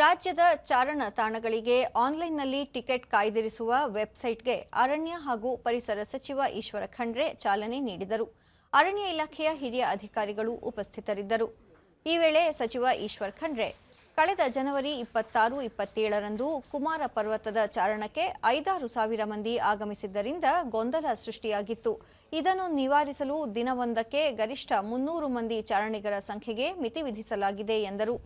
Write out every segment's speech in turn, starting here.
ರಾಜ್ಯದ ಚಾರಣ ತಾಣಗಳಿಗೆ ಆನ್ಲೈನ್ನಲ್ಲಿ ಟಿಕೆಟ್ ಕಾಯ್ದಿರಿಸುವ ವೆಬ್ಸೈಟ್ಗೆ ಅರಣ್ಯ ಹಾಗೂ ಪರಿಸರ ಸಚಿವ ಈಶ್ವರ ಖಂಡ್ರೆ ಚಾಲನೆ ನೀಡಿದರು. ಅರಣ್ಯ ಇಲಾಖೆಯ ಹಿರಿಯ ಅಧಿಕಾರಿಗಳು ಉಪಸ್ಥಿತರಿದ್ದರು. ಈ ವೇಳೆ ಸಚಿವ ಈಶ್ವರ್ ಖಂಡ್ರೆ, ಕಳೆದ ಜನವರಿ ಇಪ್ಪತ್ತಾರು, ಇಪ್ಪತ್ತೇಳರಂದು ಕುಮಾರ ಪರ್ವತದ ಚಾರಣಕ್ಕೆ ಐದಾರು ಸಾವಿರ ಮಂದಿ ಆಗಮಿಸಿದ್ದರಿಂದ ಗೊಂದಲ ಸೃಷ್ಟಿಯಾಗಿತ್ತು. ಇದನ್ನು ನಿವಾರಿಸಲು ದಿನವೊಂದಕ್ಕೆ ಗರಿಷ್ಠ ಮುನ್ನೂರು ಮಂದಿ ಚಾರಣಿಗರ ಸಂಖ್ಯೆಗೆ ಮಿತಿ ವಿಧಿಸಲಾಗಿದೆ ಎಂದರು.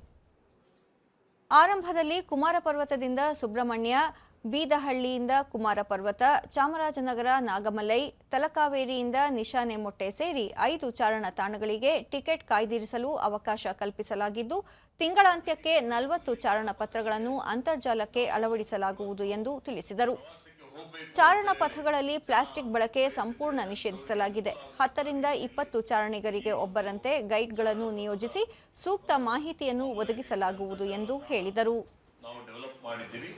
ಆರಂಭದಲ್ಲಿ ಕುಮಾರ ಪರ್ವತದಿಂದ ಸುಬ್ರಹ್ಮಣ್ಯ, ಬೀದಹಳ್ಳಿಯಿಂದ ಕುಮಾರ ಪರ್ವತ, ಚಾಮರಾಜನಗರ, ನಾಗಮಲೈ, ತಲಕಾವೇರಿಯಿಂದ ನಿಶಾನೆ ಮೊಟ್ಟೆ ಸೇರಿ ಐದು ಚಾರಣ ತಾಣಗಳಿಗೆ ಟಿಕೆಟ್ ಕಾಯ್ದಿರಿಸಲು ಅವಕಾಶ ಕಲ್ಪಿಸಲಾಗಿದ್ದು ತಿಂಗಳಾಂತ್ಯಕ್ಕೆ ನಲವತ್ತು ಚಾರಣ ಪತ್ರಗಳನ್ನು ಅಂತರ್ಜಾಲಕ್ಕೆ ಅಳವಡಿಸಲಾಗುವುದು ಎಂದು ತಿಳಿಸಿದರು. ಚಾರಣ ಪಥಗಳಲ್ಲಿ ಪ್ಲಾಸ್ಟಿಕ್ ಬಳಕೆ ಸಂಪೂರ್ಣ ನಿಷೇಧಿಸಲಾಗಿದೆ. ಹತ್ತರಿಂದ ಇಪ್ಪತ್ತು ಚಾರಣಿಗರಿಗೆ ಒಬ್ಬರಂತೆ ಗೈಡ್ಗಳನ್ನು ನಿಯೋಜಿಸಿ ಸೂಕ್ತ ಮಾಹಿತಿಯನ್ನು ಒದಗಿಸಲಾಗುವುದು ಎಂದು ಹೇಳಿದರು. ನಾವು ಡೆವಲಪ್ ಮಾಡಿದ್ದೀವಿ.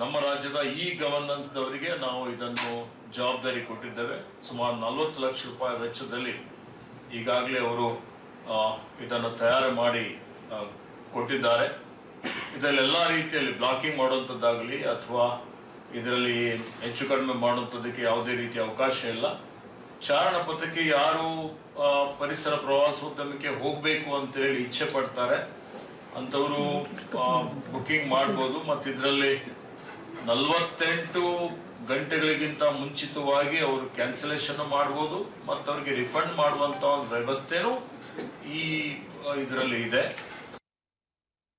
ನಮ್ಮ ರಾಜ್ಯದ ಇ ಗವರ್ನೆನ್ಸ್ದವರಿಗೆ ನಾವು ಇದನ್ನು ಜವಾಬ್ದಾರಿ ಕೊಟ್ಟಿದ್ದೇವೆ. ಸುಮಾರು ನಲವತ್ತು ಲಕ್ಷ ರೂಪಾಯಿ ವೆಚ್ಚದಲ್ಲಿ ಈಗಾಗಲೇ ಅವರು ಇದನ್ನು ತಯಾರು ಮಾಡಿ ಕೊಟ್ಟಿದ್ದಾರೆ. ಇದರಲ್ಲಿ ಎಲ್ಲ ರೀತಿಯಲ್ಲಿ ಬ್ಲಾಕಿಂಗ್ ಮಾಡುವಂಥದ್ದಾಗಲಿ ಅಥವಾ ಇದರಲ್ಲಿ ಹೆಚ್ಚು ಕಡಿಮೆ ಮಾಡುವಂಥದ್ದಕ್ಕೆ ಯಾವುದೇ ರೀತಿಯ ಅವಕಾಶ ಇಲ್ಲ. ಚಾರಣ ಪಥಕ್ಕೆ ಯಾರು ಪರಿಸರ ಪ್ರವಾಸೋದ್ಯಮಕ್ಕೆ ಹೋಗಬೇಕು ಅಂತೇಳಿ ಇಚ್ಛೆ ಪಡ್ತಾರೆ. ಅಂಥವರು ಬುಕ್ಕಿಂಗ್ ಮಾಡ್ಬೋದು. ಮತ್ತು ಇದರಲ್ಲಿ ನಲವತ್ತೆಂಟು ಗಂಟೆಗಳಿಗಿಂತ ಮುಂಚಿತವಾಗಿ ಅವರು ಕ್ಯಾನ್ಸಲೇಷನ್ ಮಾಡ್ಬೋದು. ಮತ್ತು ಅವ್ರಿಗೆ ರಿಫಂಡ್ ಮಾಡುವಂಥ ಒಂದು ವ್ಯವಸ್ಥೆನೂ ಈ ಇದರಲ್ಲಿ ಇದೆ.